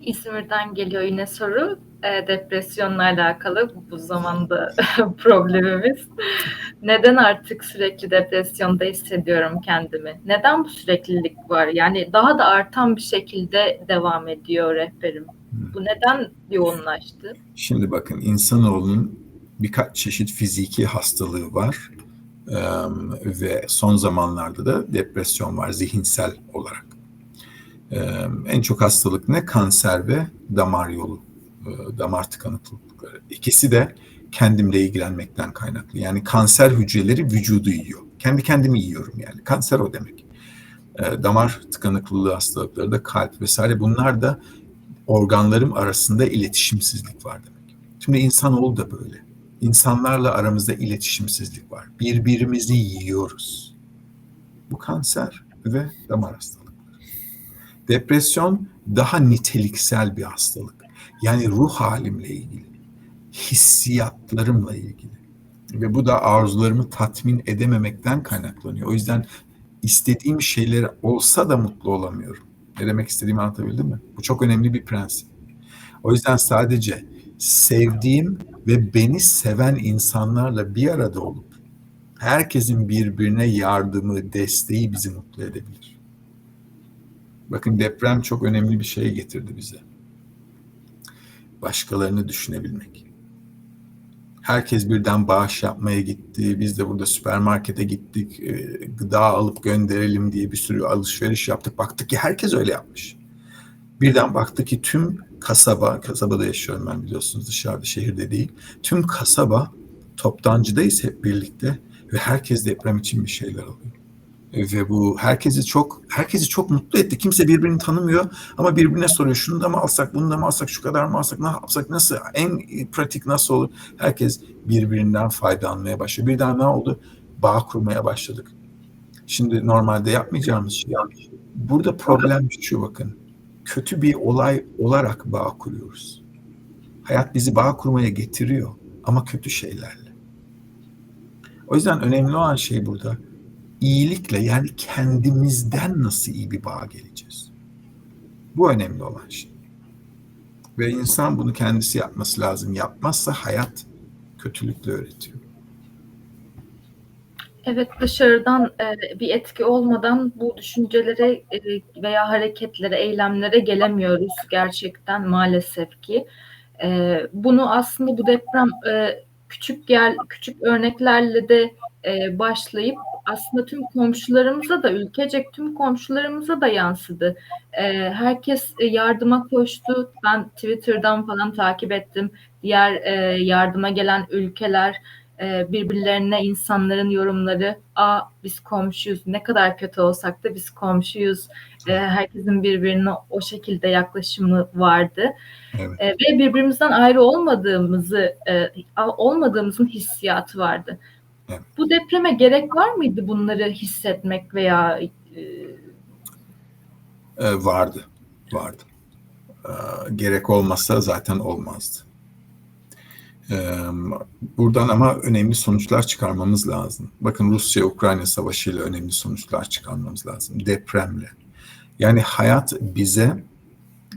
İzmir'den geliyor yine soru. Eee, depresyonla alakalı bu zamanda problemimiz. Neden artık sürekli depresyonda hissediyorum kendimi? Neden bu süreklilik var? Yani daha da artan bir şekilde devam ediyor rehberim. Bu neden yoğunlaştı? Şimdi bakın, insanoğlunun birkaç çeşit fiziki hastalığı var, emm, ve son zamanlarda da depresyon var zihinsel olarak. Emm, en çok hastalık ne? Kanser ve damar yolu, ııı, damar tıkanıklıkları. İkisi de kendimle ilgilenmekten kaynaklı. Yani kanser hücreleri vücudu yiyor. Kendi kendimi yiyorum yani. Kanser o demek. Eee, damar tıkanıklılığı hastalıkları da kalp vs. bunlar da organlarım arasında iletişimsizlik var demek. Şimdi insanoğlu da böyle. İnsanlarla aramızda iletişimsizlik var. Birbirimizi yiyoruz. Bu kanser ve damar hastalıkları. Depresyon daha niteliksel bir hastalık. Yani ruh hâlimle ilgili, hissiyatlarımla ilgili ve bu da arzularımı tatmin edememekten kaynaklanıyor. O yüzden istediğim şeyler olsa da mutlu olamıyorum. Ne demek istediğimi anlatabildim mi? Bu çok önemli bir prensip. O yüzden sadece sevdiğim ve beni seven insanlarla bir arada olup herkesin birbirine yardımı, desteği bizi mutlu edebilir. Bakın deprem çok önemli bir şey getirdi bize. Başkalarını düşünebilmek. Herkes birden bağış yapmaya gitti. Biz de burada süpermarkete gittik. Eee, gıda alıp gönderelim diye bir sürü alışveriş yaptık. Baktık ki herkes öyle yapmış. Birden baktık ki tüm kasaba, kasabada yaşıyorum ben biliyorsunuz dışarıda, şehirde değil. Tüm kasaba toptancıdayız hep birlikte ve herkes deprem için bir şeyler alıyor. Ve bu herkesi çok herkesi çok mutlu etti. Kimse birbirini tanımıyor ama birbirine soruyor. Şunu da mı alsak, bunu da mı alsak, şu kadar mı alsak, ne yapsak, nasıl, en pratik nasıl olur? Herkes birbirinden faydalanmaya başladı. Birden ne oldu? Bağ kurmaya başladık. Şimdi normalde yapmayacağımız şey. Burada problem şu bakın. Kötü bir olay olarak bağ kuruyoruz. Hayat bizi bağ kurmaya getiriyor ama kötü şeylerle. O yüzden önemli olan şey burada iyilikle yani kendimizden nasıl iyi bir bağa geleceğiz? Bu önemli olan şey. Ve insan bunu kendisi yapması lazım. Yapmazsa hayat kötülükle öğretiyor. Evet, dışarıdan, eee, bir etki olmadan bu düşüncelere, eee, veya hareketlere, eylemlere gelemiyoruz gerçekten maalesef ki. Eee, bunu aslında bu deprem, küçük yer küçük örneklerle de, başlayıp aslında tüm komşularımıza da ülkecek tüm komşularımıza da yansıdı. Eee, herkes, eee, yardıma koştu. Ben Twitter'dan falan takip ettim. Diğer, eee, yardıma gelen ülkeler, eee, birbirlerine insanların yorumları, "A, biz komşuyuz, ne kadar kötü olsak da biz komşuyuz." Eee, herkesin birbirine o şekilde yaklaşımı vardı, Evet. eee, ve birbirimizden ayrı olmadığımızı, a olmadığımızın hissiyatı vardı. Evet. Bu depreme gerek var mıydı bunları hissetmek veya, eee Eee, vardı, vardı. Eee, gerek olmasa zaten olmazdı. Emm, buradan ama önemli sonuçlar çıkarmamız lazım. Bakın Rusya-Ukrayna savaşıyla önemli sonuçlar çıkarmamız lazım, depremle. Yani hayat bize,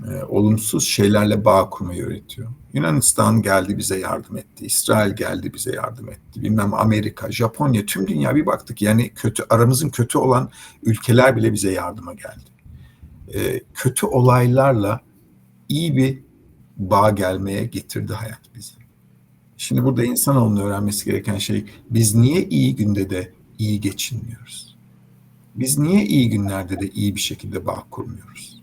eee, olumsuz şeylerle bağ kurmayı öğretiyor. Yunanistan geldi bize yardım etti, İsrail geldi bize yardım etti, bilmem Amerika, Japonya, tüm dünya bir baktık yani kötü aramızın kötü olan ülkeler bile bize yardıma geldi. Eee, kötü olaylarla iyi bir bağ gelmeye getirdi hayat bizi. Şimdi burada insanoğlunun öğrenmesi gereken şey, biz niye iyi günde de iyi geçinmiyoruz? Biz niye iyi günlerde de iyi bir şekilde bağ kurmuyoruz?